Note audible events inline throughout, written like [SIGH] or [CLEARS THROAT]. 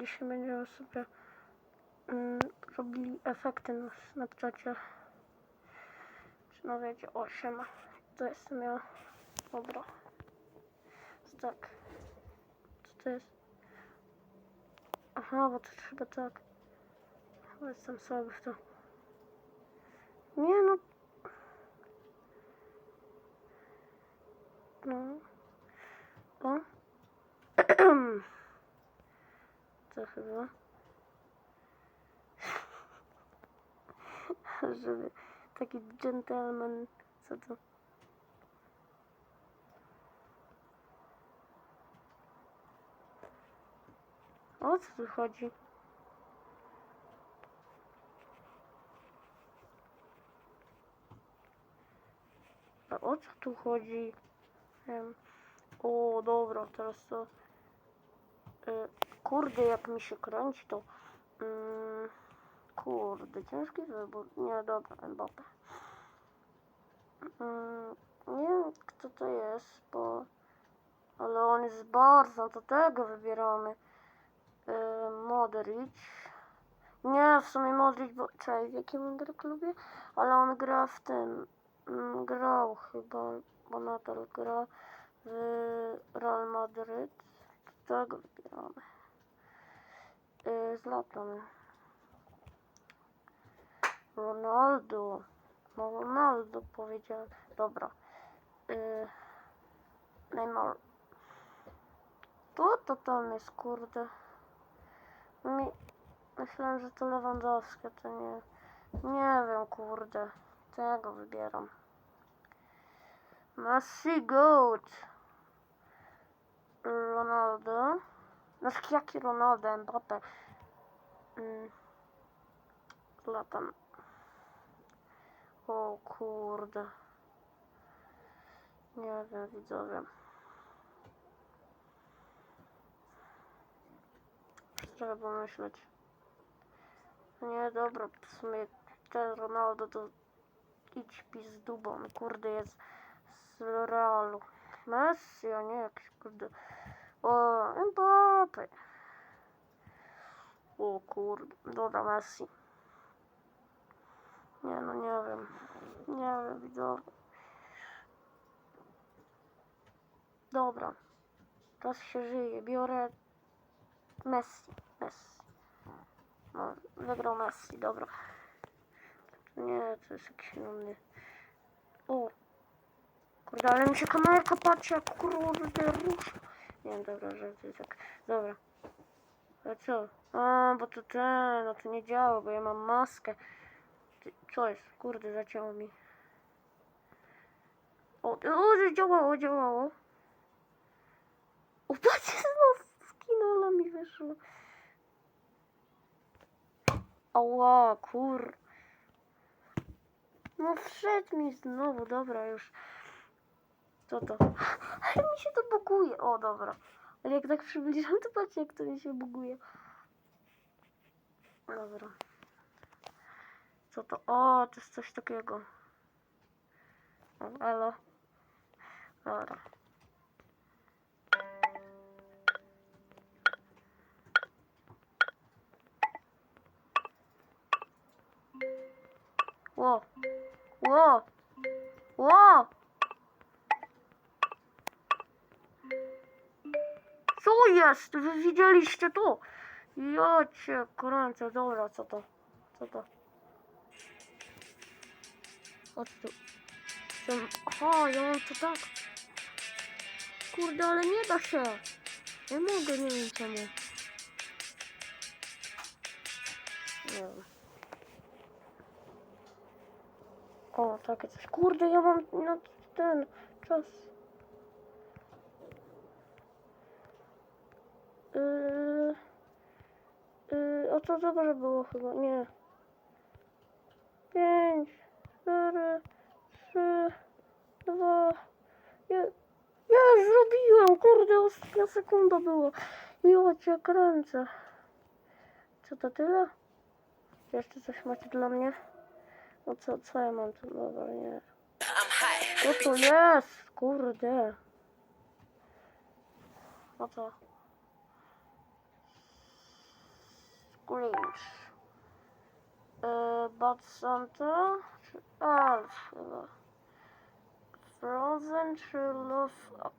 dzisiaj będziemy sobie mm, robili efekty na Snapchacie. Czy no wiecie, o siema. To jestem ja. Dobra. Tak. Co to jest? Aha, bo to trzeba tak. Chyba jestem słaby w to. Nie no. No. [CLEARS THROAT] O. [CLEARS THROAT] To chyba. [LAUGHS] Żeby taki gentleman. Co to? O co tu chodzi? A o co tu chodzi? Em, o, dobra, teraz to... E, kurde, jak mi się kręci, to... Mm, kurde, ciężki wybór. Nie, dobra, Mbappe. Mm, nie wiem, kto to jest, bo... Ale on jest bardzo, to tego wybieramy. Modric. Nie, w sumie Modric, bo... Czekaj, w jakim on klubie? Ale on gra w tym... Mm, grał chyba, bo nadal gra w Real Madryt. Tego wybieramy. Yy, Zlatan. Ronaldo. No Ronaldo powiedziałem. Dobra. Yy, Neymar. To to tam jest, kurde. Mi... Myślałem, że to Lewandowskie, to nie. Nie wiem, kurde. Tego wybieram. Messi Goat. Ronaldo. Znaczy jaki Ronaldo? Mbappe. Mm. Latam. O kurde. Nie wiem, widzowie. Trzeba pomyśleć. Nie, dobra, w sumie ten Ronaldo to idź pizdu, kurde jest z Realu. Messi, a nie jakiś kurde. O, Mbappe. O kurde, dobra Messi. Nie no, nie wiem. Nie wiem, widzowie. Dobra. Teraz się żyje. Biorę Messi. Messi. No, wygrał Messi, dobra. Nie, to jest jakiś inny. O! Kurde, ale mi się kamerka patrzy, jak kurde rusza. Nie dobra, jest tak. Dobra. A co? A, bo to ten, no to nie działa, bo ja mam maskę. Co jest? Kurde, zacięło mi. O, o, że działało, działało. O, patrzcie, znów z kinola mi wyszło. Ała, kur... No wszedł mi znowu, dobra już. Co to? Ale [LAUGHS] mi się to buguje. O, dobra. Ale jak tak przybliżam, to patrzcie jak to mi się buguje. Dobra. Co to? O, to jest coś takiego. O, elo. Dobra. Ło. Ło. Ło. Co jest? Wy widzieliście to? Ja cię kręcę, dobra, co to? Co to? O tu. Tym- Aha, ja mam to tak. Kurde, ale nie da się. Nie mogę, nie wiem czemu. Nie wiem. O, takie coś. Kurde, ja mam na ten czas. Yy, yy, o to dobrze było chyba, nie. Pięć, cztery, trzy, dwa, je, ja zrobiłem, kurde, ostatnia sekunda było. Ja cię kręcę. Co to tyle? Jeszcze coś macie dla mnie? No co, co ja mam tu? Dobra, nie. Co to jest? Kurde. No co? Grinch. Yy, Bad Santa Elf chyba. Frozen czy Love...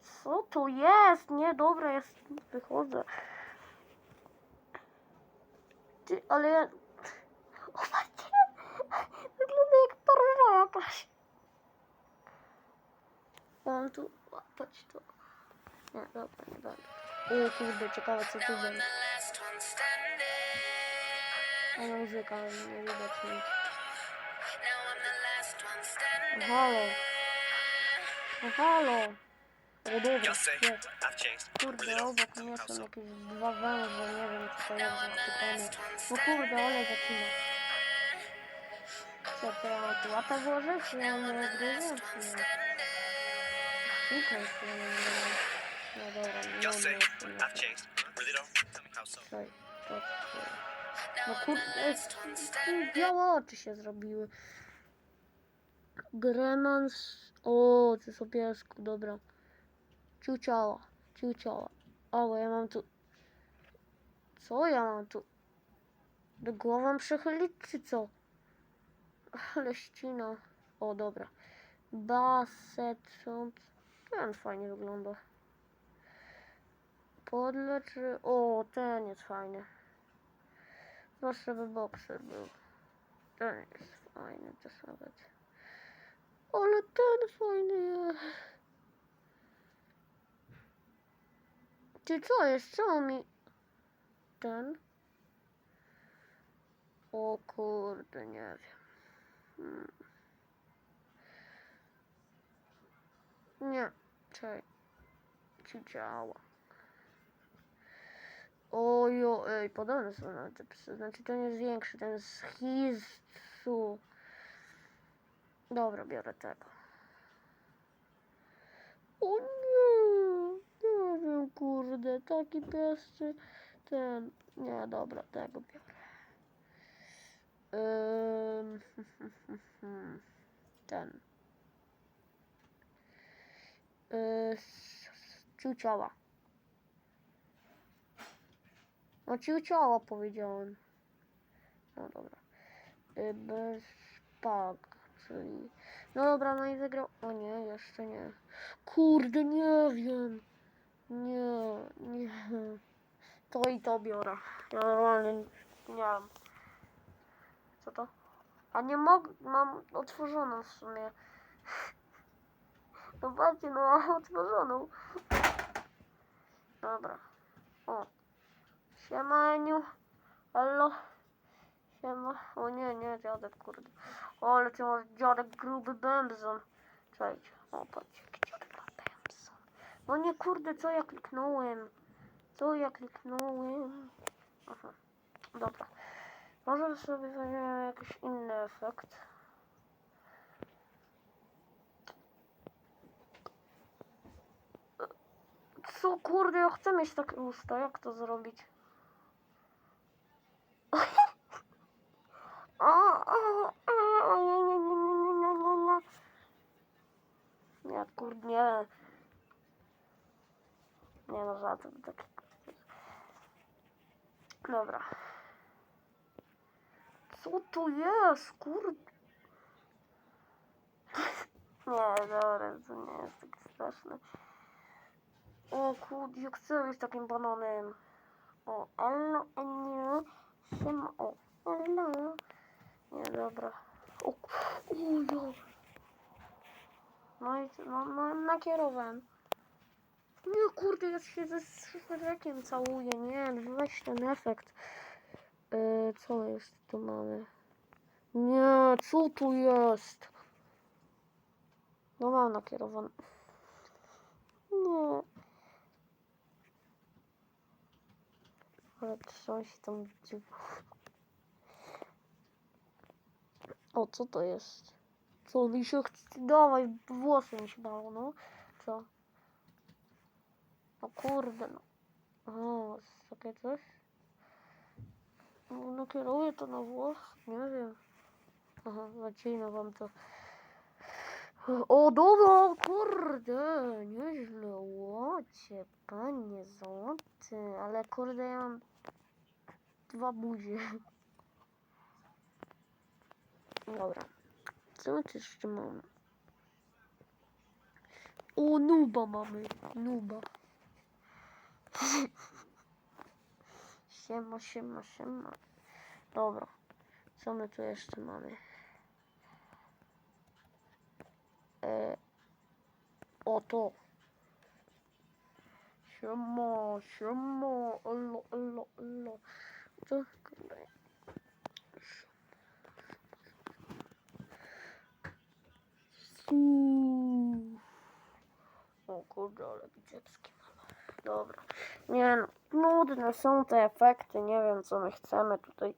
Co to jest? Nie, dobra, jest, wychodzę. Ty, ale ja... Patrzcie! Wygląda jak parża jakaś. Mam tu łapać to. Nie, dobra, nie będę. O kurde, ciekawe co tu będzie. A muzyka, ale nie widać nic. Halo. Halo. O, dobra, jest. Kurde, obok mnie są jakieś dwa węże, nie wiem co to jest za typany. No kurde, ale zaczyna. Co, to ja tu łapę włożyć? Czy ja mam nie gryzę? Czy nie? Tylko jeszcze nie wiem. No dobra, nie. Czekaj, to... No kurde, białe oczy się zrobiły. Gremans... O, o piesku, dobra. Ciuciała, ciuciała. O, bo ja mam tu... Co ja mam tu? Do głową przechylić, czy co? Ale ścina. O, dobra. Baset, sąd. Ten fajnie wygląda. Podle, czy... O, ten jest fajny. Proszę, by bokser był. Ten jest fajny też nawet. Ale ten fajny jest. Ty co jest? Co mi... Ten? O kurde, nie wiem. Hmm. Nie, czekaj. Ci działa. Ojo, ej, podobne są na te psy. Znaczy ten jest większy, ten z Hisu. Dobra, biorę tego. O nie, nie wiem, kurde, taki pies czy ten. Nie, dobra, tego biorę. Ten. Yy, ciuciała. No ciuciała powiedziałem. No dobra. Y, Bez pak, czyli... No dobra, no i wygrał... O nie, jeszcze nie. Kurde, nie wiem. Nie, nie. To i to biorę. Ja normalnie nie wiem. Co to? A nie mogę... Mam otworzoną w sumie. No patrzcie, no mam otworzoną. Dobra. O. Siema Eniu. Hello. Siema. O nie, nie, dziadek, kurde. O, ale ty masz dziadek gruby bębzon. Cześć. O, patrz, jaki dziadek ma bębzon. No nie, kurde, co ja kliknąłem? Co ja kliknąłem? Aha. Dobra. Może sobie weźmiemy jakiś inny efekt. Co, kurde, ja chcę mieć takie usta. Jak to zrobić? O, o, o, nie, nie, nie, nie, nie, nie, nie. Nie, kurde, nie. No, żaden taki. Dobra. Co tu jest, kurde? [LAUGHS] Nie, dobra, to nie jest takie straszne. O kurde, ja chcę być takim bananem. O, elo, elo, siema, o, elo. Nie, dobra. O, ujo. No i no, no, nakierowałem. Nie, kurde, ja się ze szwedrekiem całuję. Nie, weź ten efekt. Yy, co jest tu mamy? Nie, co tu jest? No mam nakierowane. Nie. Ale coś tam dziwo. O, co to jest? Co mi się chce? Dawaj, włosy mi się dało, no. Co? No kurde, no. O, takie coś? No, no kieruję to na włos? Nie wiem. Aha, zacinę wam to. O, dobra, kurde, nieźle, łocie, panie złoty, ale kurde, ja mam dwa buzie. Dobra. Co tu jeszcze mamy? O, nuba mamy. Nuba. [LAUGHS] Siema, siema, siema. Dobra. Co my tu jeszcze mamy? E, to. Siema, siema, elo, elo, elo. Co? Kurde. O kurde, ale mam. Dobra. Nie no, nudne są te efekty, nie wiem co my chcemy tutaj.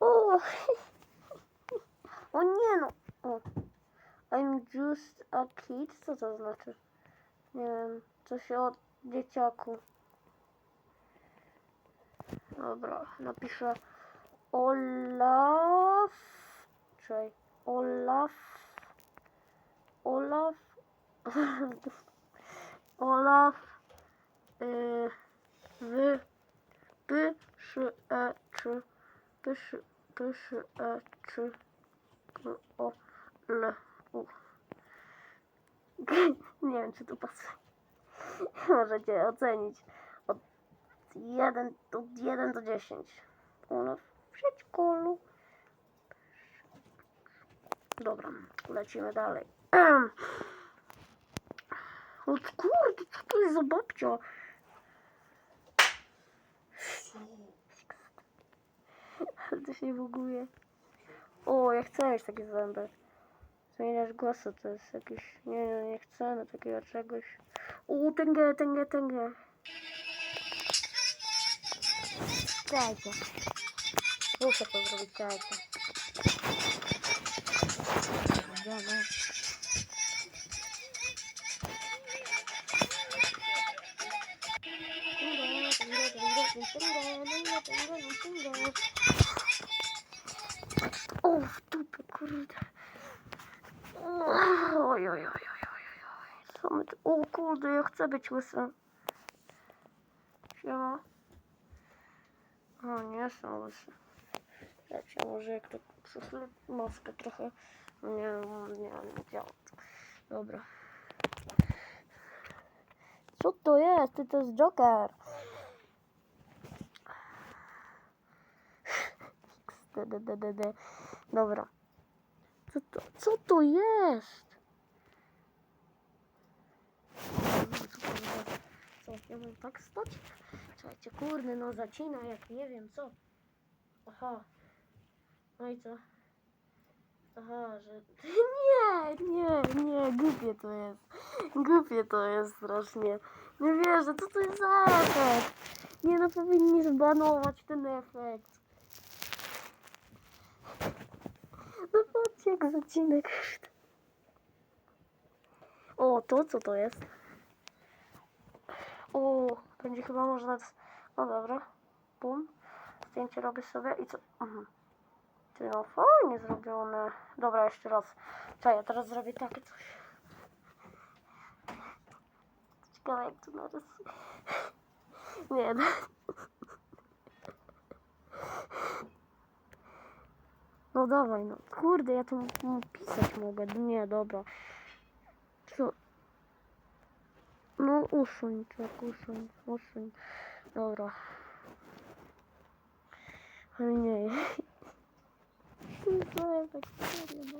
O, o nie no. O. I'm just a kid, co to znaczy? Nie wiem, coś o dzieciaku. Dobra, napiszę Olaf. Czekaj, Olaf. Olaf. [LAUGHS] Olaf. Y, wy. Py. Szy. E. Czy. Py. Szy. Py. Szy. E. Czy. K. O. L. U. [LAUGHS] Nie wiem, czy to pasuje. [LAUGHS] Możecie ocenić od 1 do, 1 do 10. Olaf w. Dobra, lecimy dalej. [CLEARS THROAT] O kurde, co to jest za babcia? To się buguje. O, ja chcę mieć takie zęby. Zmieniasz głosu, to jest jakiś... Nie, nie, nie chcę na takiego czegoś. O, tęgę, tęgę, tęgę. Czekajcie. Muszę to zrobić, czekajcie. Idziemy. O, w dupę, kurde. Oj, oj, oj, oj, oj, oj. Co my tu... O kurde, ja chcę być łysy. Siema. O, nie Nie, nie, nie działa. Dobra. Co to jest? Ty to jest Joker. Dobra. Co to, co to jest? Co, ja mam tak stać? Słuchajcie, kurde, no zacina jak nie wiem co. Aha. No i co? Aha, że... Nie, nie, nie, głupie to jest. Głupie to jest strasznie. Nie wierzę, co to jest za efekt? Nie no, powinni zbanować ten efekt. No patrzcie, jak zacinek. O, to co to jest? O, będzie chyba można... No dobra. Bum. Zdjęcie robię sobie i co? Mhm. Ty no fajnie zrobione. Dobra, jeszcze raz. Czekaj, ja teraz zrobię takie coś. Ciekawe jak to narysuję. Nie, no. No dawaj, no. Kurde, ja m- pisać mogę. Nie, dobra. Co? No usuń, tak, usuń, usuń. Dobra. Ale nie. No, tak serio, no.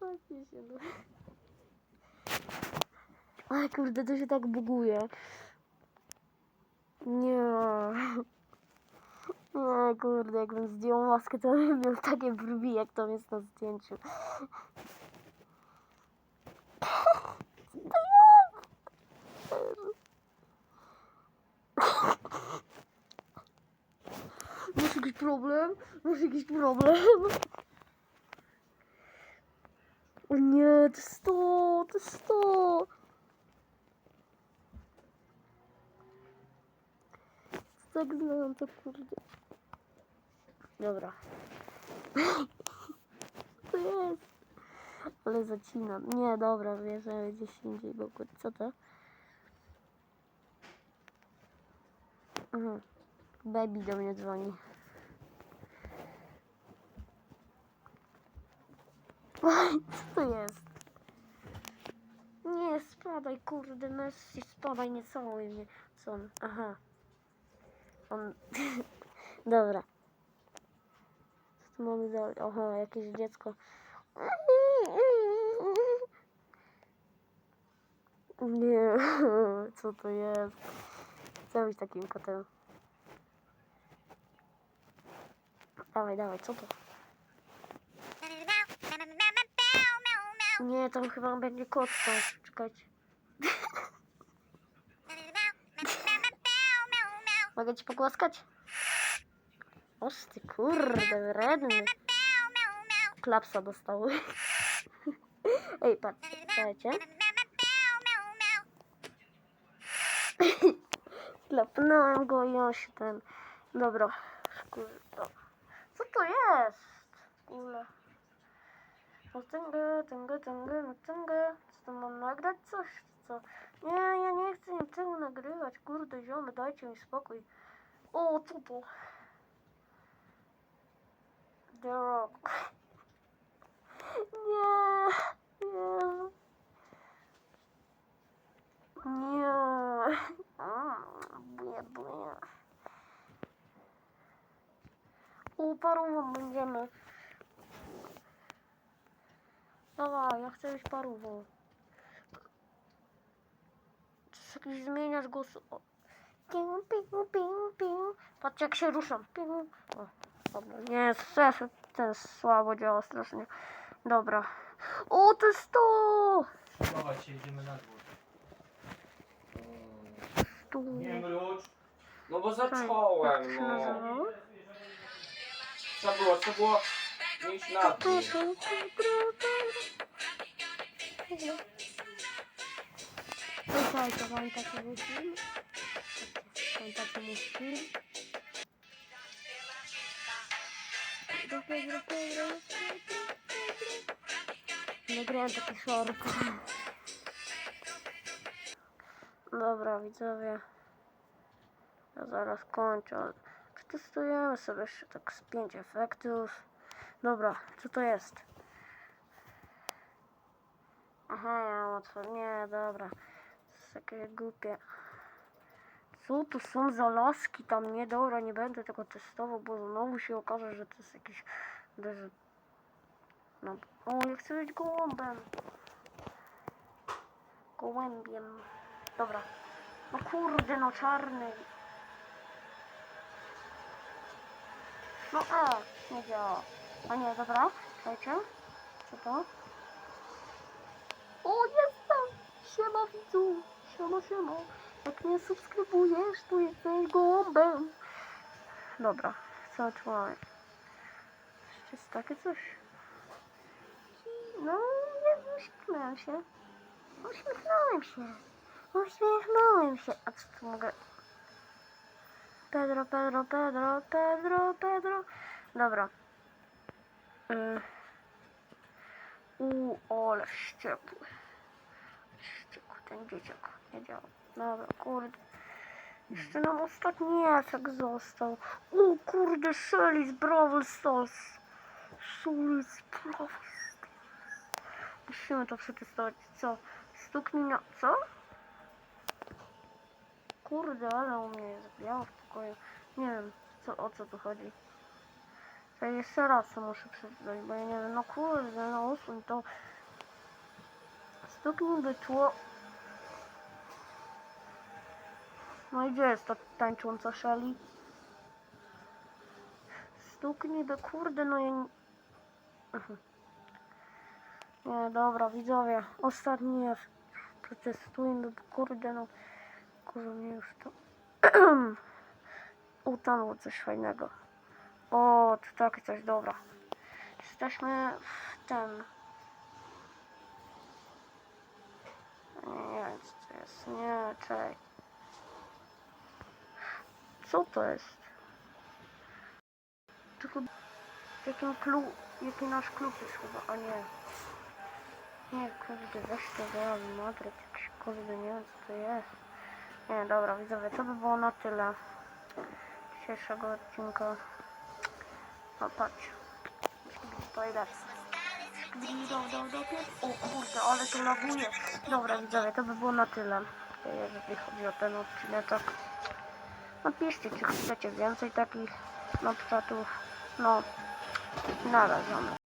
Chodźcie się, no. Aj, kurde, to się tak buguje. Nie. Nie, kurde, jakbym zdjął maskę, to bym miał takie brwi, jak tam jest na zdjęciu. Co to jest? Masz jakiś problem? Masz jakiś problem? O nie, to jest to, to jest to. Tak znam to, kurde. Dobra. [GASPS] To jest? Ale zacinam. Nie, dobra, bierzemy gdzieś indziej, bo co to? Aha. Baby do mnie dzwoni. Co to jest? Nie, spadaj, kurde, Messi, spadaj, nie całuj mnie. Co on? Aha. On... [LAUGHS] Dobra. Co tu mamy dalej? Aha, jakieś dziecko. Nie, [LAUGHS] co to jest? Chcę być takim kotem. Dawaj, dawaj, co to? Nie, to chyba będzie kot też. Czekajcie. Mogę ci pogłaskać? Oż ty kurde, wredny. Klapsa dostał. Ej, patrz, czekajcie. Klapnąłem go i on się ten... Dobra, kurde. Co to jest? W ogóle. No tęgę, tęgę, tęgę, no tęgę. Co to mam nagrać coś? czy Co? Nie, ja nie chcę niczego nagrywać. Kurde, ziomy, dajcie mi spokój. O, co to? The Rock. Nie, nie. Nie. Buje, buje. U parową będziemy. Dawaj, ja chcę być parową. Jakiś zmieniasz głos. O. Piu, piu, piu, piu. Patrz jak się ruszam. Piu. O, dobra, nie, stres, ten słabo działa strasznie. Dobra. O, to jest to! Chować się, idziemy na dwór. Tu. Nie mrucz. No bo zacząłem, to się no. nazywało? Co było, co było? Iść na dół. Słuchajcie, pamiętacie mój film? Pamiętacie mój film? Nagrałem taki short. Dobra, widzowie. Ja zaraz kończę. Przetestujemy sobie jeszcze tak z pięć efektów. Dobra, co to jest? Aha, ja łatwo. Nie, dobra. To jest takie głupie. Co tu są za laski tam? Nie, dobra, nie będę tego testował, bo znowu się okaże, że to jest jakiś... No, o, ja chcę być gołąbem. Gołębiem. Dobra. No kurde, no czarny. No e, nie działa. A nie, dobra, czekajcie. Co to? O, jestem! Siema widzu! Siema, siema. Jak nie subskrybujesz, to jesteś gołąbem. Dobra, co mamy? Jeszcze jest takie coś. No, nie uśmiechnąłem się. Uśmiechnąłem się. Uśmiechnąłem się. A co tu mogę? Pedro, Pedro, Pedro, Pedro, Pedro. Dobra. Y. U, ole wściekły. Wściekły ten dzieciak. Nie działa. Dobra, kurde. Jeszcze nam ostatni jacek został. O kurde, Shelly z Brawl Stars. Shelly z Brawl Stars. Musimy to przetestować. Co? Stuknij na... Co? Kurde, ale u mnie jest biało w pokoju. Nie wiem, co, o co tu chodzi. To jeszcze raz muszę przeczytać, bo ja nie wiem, no kurde, no usuń to. Stuknij by tło... No i gdzie jest ta tańcząca Shelly? Stuknij by, kurde, no ja... nie-. [LAUGHS] Nie, dobra, widzowie, ostatni jest. Protestujmy, bo kurde, no... Kurde, mnie już to... [CLEARS THROAT] Utonęło coś fajnego. O, to takie coś, dobra. Jesteśmy w ten... Nie wiem, co to jest. Nie, czekaj. Co to jest? Tylko... Jakim klub... Jaki nasz klub jest chyba, a nie. Nie, kurde, weź to Real Madryt, jakiś kurde, nie wiem co to jest. Nie, dobra, widzowie, to by było na tyle. dzisiejszego odcinka. No patrz. To lepsze. Do, do, do, o kurde, ale to laguje. Dobra widzowie, to by było na tyle. Jeżeli chodzi o ten odcinek. Napiszcie, czy chcecie więcej takich snapchatów. No, narażamy.